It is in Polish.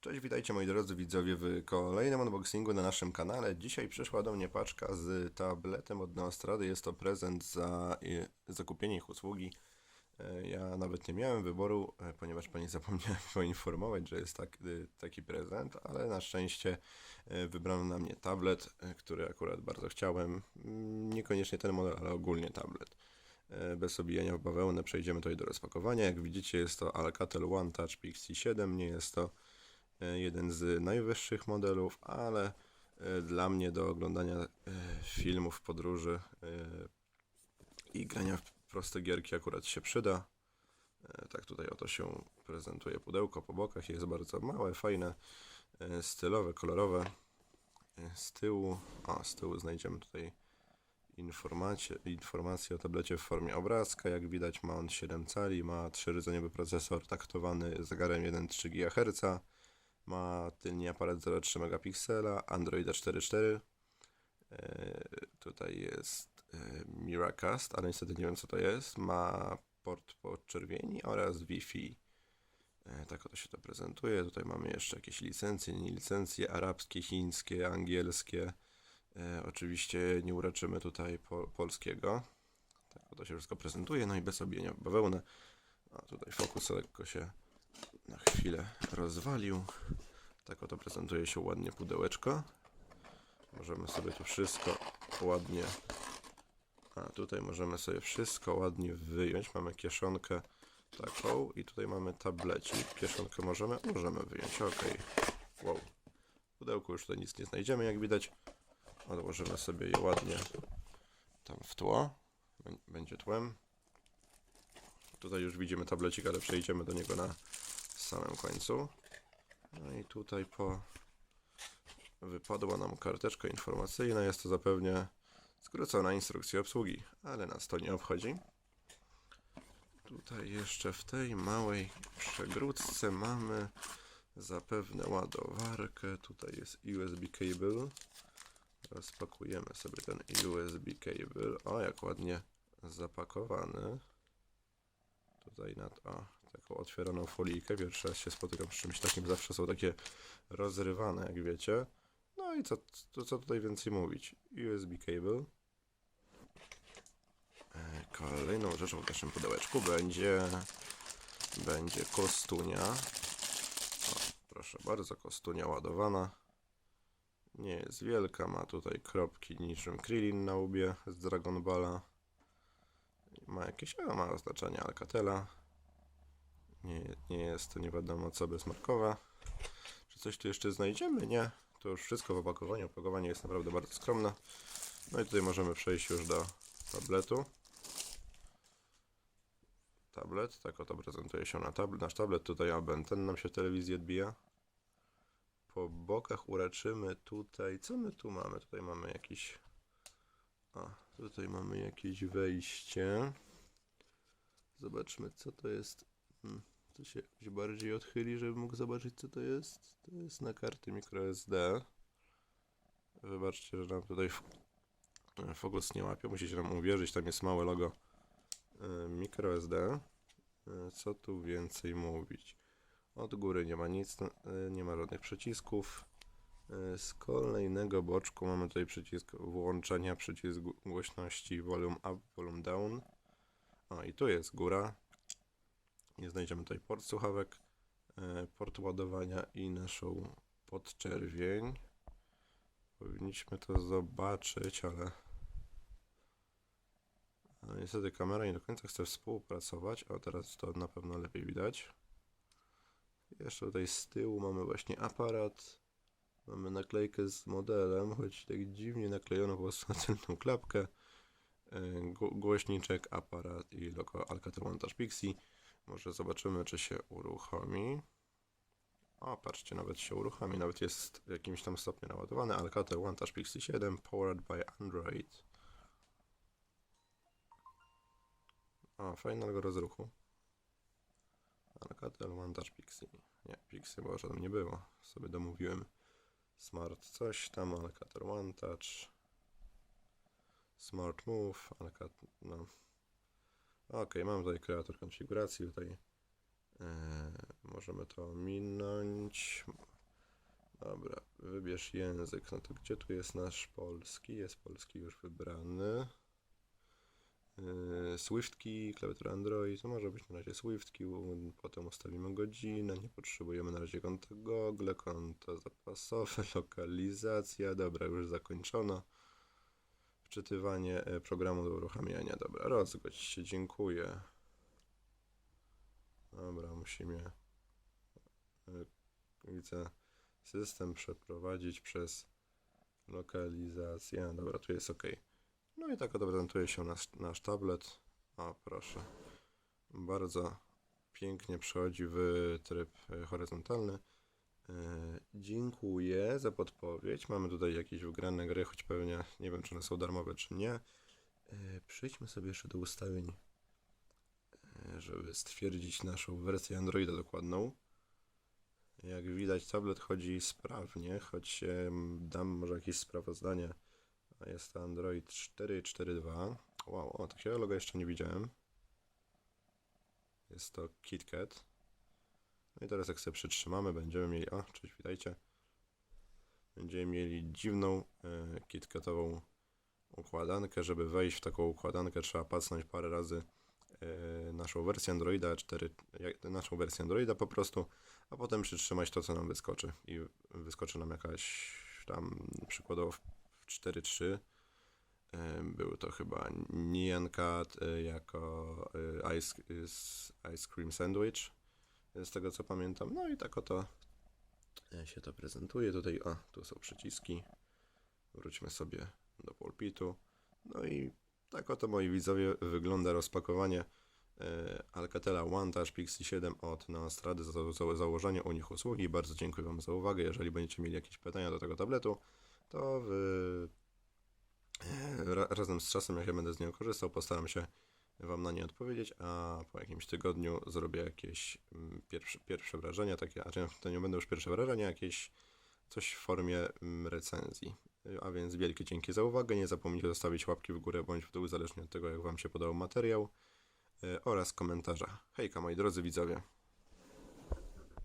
Cześć, witajcie moi drodzy widzowie w kolejnym unboxingu na naszym kanale. Dzisiaj przyszła do mnie paczka z tabletem od Neostrady. Jest to prezent za zakupienie ich usługi. E, Ja nawet nie miałem wyboru, e, ponieważ pani zapomniałem poinformować, że jest tak, e, taki prezent, ale na szczęście wybrano na mnie tablet, który akurat bardzo chciałem. Mm, Niekoniecznie ten model, ale ogólnie tablet. Bez obijania w bawełnę przejdziemy tutaj do rozpakowania. Jak widzicie jest to Alcatel One Touch Pixie 7. Nie jest to jeden z najwyższych modelów, ale e, dla mnie do oglądania e, filmów, podróży e, i grania w proste gierki akurat się przyda. E, Tak tutaj oto się prezentuje pudełko po bokach. Jest bardzo małe, fajne, e, stylowe, kolorowe. E, Z tyłu, a z tyłu znajdziemy tutaj informacje, o tablecie w formie obrazka. Jak widać ma on 7 cali, ma 3-rdzeniowy procesor taktowany zegarem 1,3 GHz, ma tylni aparat 0,3 megapiksela, Androida 4.4. E, tutaj jest e, Miracast, ale niestety nie wiem co to jest. Ma port podczerwieni oraz Wi-Fi. E, Tak oto się to prezentuje. Tutaj mamy jeszcze jakieś licencje, nie licencje arabskie, chińskie, angielskie. Oczywiście nie uroczymy tutaj po, polskiego. Tak oto się wszystko prezentuje, no i bez objęcia w bawełnę. A tutaj fokus lekko się na chwilę rozwalił. Tak oto prezentuje się ładnie pudełeczko. Możemy sobie tu wszystko ładnie... A tutaj możemy sobie wszystko ładnie wyjąć. Mamy kieszonkę taką i tutaj mamy tablecik. Kieszonkę możemy? Możemy wyjąć, ok. Wow. W pudełku już tutaj nic nie znajdziemy, jak widać. Odłożymy sobie je ładnie tam w tło. Bę- Będzie tłem. Tutaj już widzimy tablecik, ale przejdziemy do niego na samym końcu. No i tutaj po wypadła nam karteczka informacyjna. Jest to zapewne skrócona instrukcja obsługi, ale nas to nie obchodzi. Tutaj jeszcze w tej małej przegródce mamy zapewne ładowarkę. Tutaj jest USB cable. Rozpakujemy sobie ten USB cable. O, jak ładnie zapakowany. Tutaj nad o, taką otwieraną folijkę. Pierwszy raz się spotykam z czymś takim. Zawsze są takie rozrywane, jak wiecie. No i co, to, co tutaj więcej mówić? USB cable. E, Kolejną rzeczą w naszym pudełeczku będzie będzie kostunia. O, proszę bardzo, kostunia ładowana. Nie jest wielka, ma tutaj kropki niczym Krillin na łbie z Dragon Balla. Ma jakieś, a ma oznaczenie Alcatela. Nie, nie jest to nie wiadomo co bezmarkowe. Czy coś tu jeszcze znajdziemy? Nie. To już wszystko w opakowaniu. Opakowanie jest naprawdę bardzo skromne. No i tutaj możemy przejść już do tabletu. Tablet, tak oto prezentuje się na. Nasz tablet tutaj, aby ten nam się w telewizji odbija po bokach uraczymy tutaj. Co my tu mamy? Tutaj mamy jakiś. A, tutaj mamy jakieś wejście. Zobaczmy, co to jest. Hmm, to się jakoś bardziej odchyli, żeby mógł zobaczyć, co to jest. To jest na karty microSD. Wybaczcie, że nam tutaj fokus nie łapie. Musicie nam uwierzyć, tam jest małe logo y, microSD. Y, Co tu więcej mówić? Od góry nie ma nic, y, nie ma żadnych przycisków. Z kolejnego boczku mamy tutaj przycisk włączenia, przycisk gł- głośności volume up, volume down. O i tu jest góra. I znajdziemy tutaj port słuchawek, y, port ładowania i naszą podczerwień. Powinniśmy to zobaczyć, ale ale niestety kamera nie do końca chce współpracować. O, teraz to na pewno lepiej widać. Jeszcze tutaj z tyłu mamy właśnie aparat. Mamy naklejkę z modelem, choć tak dziwnie naklejono po prostu na tylną klapkę. Gło- Głośniczek, aparat i Alcatel One Touch Pixie. Może zobaczymy, czy się uruchomi. O, patrzcie, nawet się uruchomi. Nawet jest w jakimś tam stopniu naładowany. Alcatel One Touch Pixie 7, powered by Android. O, fajnego rozruchu. Alcatel One Touch Pixie. Nie, Pixie może tam nie było. Sobie domówiłem. Smart coś tam, Alcatel One Touch. Smart Move, Alcatel, no. Ok, mam tutaj kreator konfiguracji, tutaj E, możemy to minąć. Dobra, wybierz język. No to gdzie tu jest nasz polski? Jest polski już wybrany. Yy, Swiftki, klawiatura Android, to może być na razie Swiftki, potem ustawimy godzinę, nie potrzebujemy na razie konta Google, konto zapasowe, lokalizacja, dobra, już zakończono. Wczytywanie e, programu do uruchamiania, dobra, rozgodź się, dziękuję. Dobra, musimy, e, widzę, system przeprowadzić przez lokalizację, dobra, tu jest OK. No i tak oto się nasz, nasz tablet. O, proszę. Bardzo pięknie przechodzi w tryb e, horyzontalny. E, Dziękuję za podpowiedź. Mamy tutaj jakieś wygrane gry, choć pewnie nie wiem, czy one są darmowe, czy nie. E, Przejdźmy sobie jeszcze do ustawień, e, żeby stwierdzić naszą wersję Androida dokładną. Jak widać, tablet chodzi sprawnie, choć dam może jakieś sprawozdanie. Jest to Android 4.4.2. Wow, o, takiego logo jeszcze nie widziałem. Jest to KitKat. No i teraz jak sobie przytrzymamy, będziemy mieli... O, cześć, witajcie. Będziemy mieli dziwną e, KitKatową układankę. Żeby wejść w taką układankę trzeba pacnąć parę razy e, naszą wersję Androida 4, jak, naszą wersję Androida po prostu, a potem przytrzymać to, co nam wyskoczy. I wyskoczy nam jakaś tam przykładowo w 4.3 e, był to chyba Nyan Cat jako ice, ice Cream Sandwich, z tego co pamiętam. No i tak oto e, się to prezentuje. Tutaj, o, tu są przyciski. Wróćmy sobie do pulpitu. No i tak oto, moi widzowie, wygląda rozpakowanie e, Alcatela One Touch Pixie 7 od Neostrady za, za, za założenie u nich usługi. Bardzo dziękuję Wam za uwagę. Jeżeli będziecie mieli jakieś pytania do tego tabletu, to e, ra, razem z czasem, jak ja będę z niego korzystał, postaram się Wam na nie odpowiedzieć, a po jakimś tygodniu zrobię jakieś mm, pierwsze, pierwsze wrażenia, takie, a to nie będą już pierwsze wrażenia, jakieś coś w formie mm, recenzji. A więc wielkie dzięki za uwagę. Nie zapomnijcie zostawić łapki w górę bądź w dół, zależnie od tego, jak Wam się podobał materiał y, oraz komentarza. Hejka, moi drodzy widzowie.